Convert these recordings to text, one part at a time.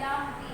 yeah.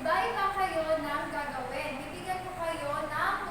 magsabay pa kayo ng gagawin. Bibigyan ko kayo ng